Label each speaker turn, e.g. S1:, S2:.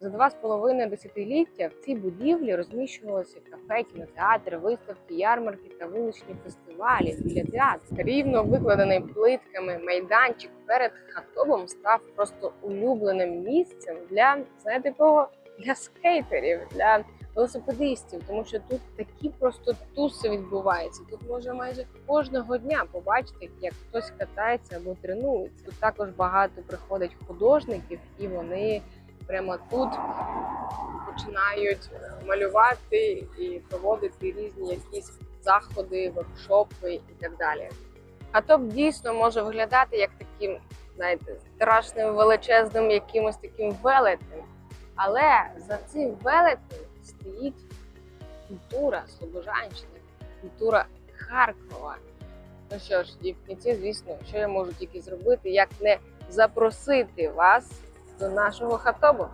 S1: За два з половиною десятиліття в цій будівлі розміщувалися кафе, кінотеатр, виставки, ярмарки та вуличні фестивалі біля театру. Рівно викладений плитками майданчик перед хатобом став просто улюбленим місцем для знаєте кого? Для скейтерів, для велосипедистів, тому що тут такі просто туси відбуваються. Тут можна майже кожного дня побачити, як хтось катається або тренується. Тут також багато приходить художників, і вони прямо тут починають малювати і проводити різні якісь заходи, воркшопи і так далі. Хатоп дійсно може виглядати як таким, знаєте, страшним величезним якимось таким велетнем. Але за цим велетнем стоїть культура Слобожанщини, культура Харкова. Ну що ж, і в кінці, звісно, що я можу тільки зробити, як не запросити вас до нашого хатобу.